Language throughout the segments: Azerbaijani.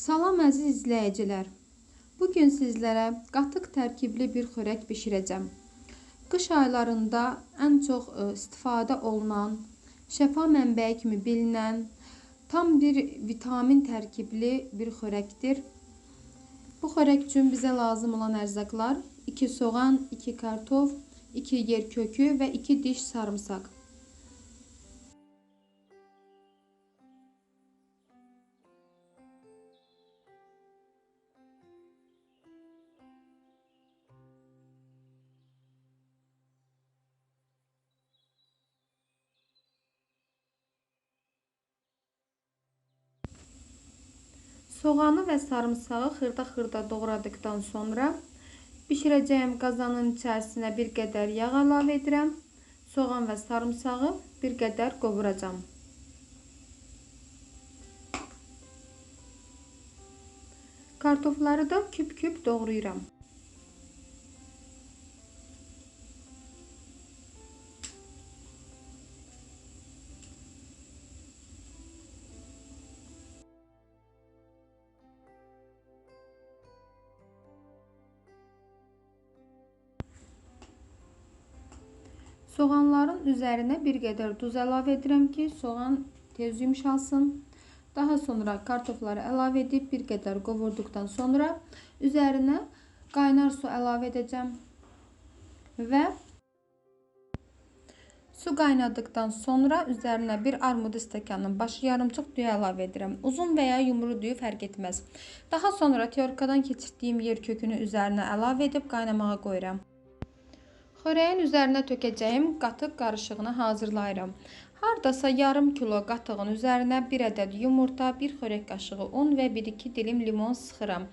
Salam əziz izləyicilər. Bu gün sizlərə qatıq tərkibli bir xörək bişirəcəm. Qış aylarında ən çox ə, istifadə olunan, şəfa mənbəyi kimi bilinən, tam bir vitamin tərkibli bir xörəkdir. Bu xörək üçün bizə lazım olan ərzaqlar 2 soğan, 2 kartof, 2 yer kökü və 2 diş sarımsaq. Soğanı və sarımsağı xırda-xırda doğradıktan sonra bişirəcəyim qazanın içərisinə bir qədər yağ əlavə edirəm. Soğan və sarımsağı bir qədər qovuracam. Kartofları da küp-küp doğrayıram. Soğanların üzərinə bir qədər duz əlavə edirəm ki, soğan tez yumşalsın. Daha sonra kartofları əlavə edib bir qədər qovurduqdan sonra üzərinə qaynar su əlavə edəcəm. Və su qaynadıqdan sonra üzərinə bir armud stəkanının başı yarımçıq düyü əlavə edirəm. Uzun və ya yumru düyü fərq etməz. Daha sonra teorikadan keçirdiyim yer kökünü üzərinə əlavə edib qaynamağa qoyuram. Xörəyin üzərinə tökəcəyim qatıq qarışığını hazırlayıram. Hardasa yarım kilo qatığın üzərinə 1 ədəd yumurta, 1 xörək qaşığı un və 1-2 dilim limon sıxıram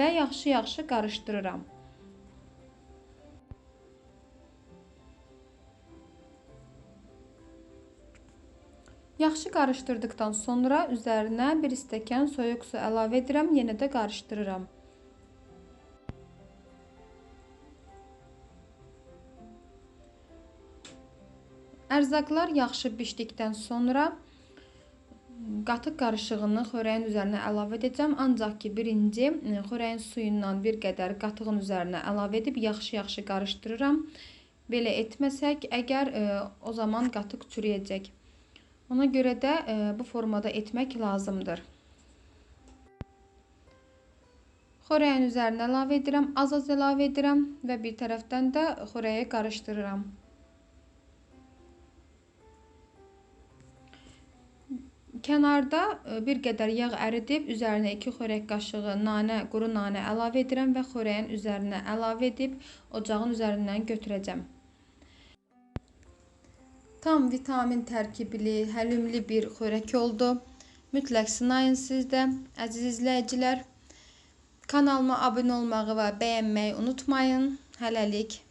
və yaxşı-yaxşı qarışdırıram. Yaxşı qarışdırdıqdan sonra üzərinə 1 stəkan soyuq su əlavə edirəm, yenə də qarışdırıram. Ərzaqlar yaxşı bişdikdən sonra qatıq qarışığını xörəyin üzərinə əlavə edəcəm. Ancaq ki, birinci e, xörəyin suyundan bir qədər qatığın üzərinə əlavə edib yaxşı-yaxşı qarışdırıram. Belə etməsək, əgər e, o zaman qatıq çürüyəcək. Ona görə də e, bu formada etmək lazımdır. Xörəyin üzərinə əlavə edirəm, az-az əlavə edirəm və bir tərəfdən də xörəyi qarışdırıram. Kənarda e, bir qədər yağ əridib üzərinə 2 xörək qaşığı nanə, quru nanə əlavə edirəm və xörəyin üzərinə əlavə edib ocağın üzərindən götürəcəm. Tam vitamin tərkibli, həlimli bir xörək oldu. Mütləq sınayın siz də, əziz izləyicilər. Kanalıma abunə olmağı və bəyənməyi unutmayın. Hələlik.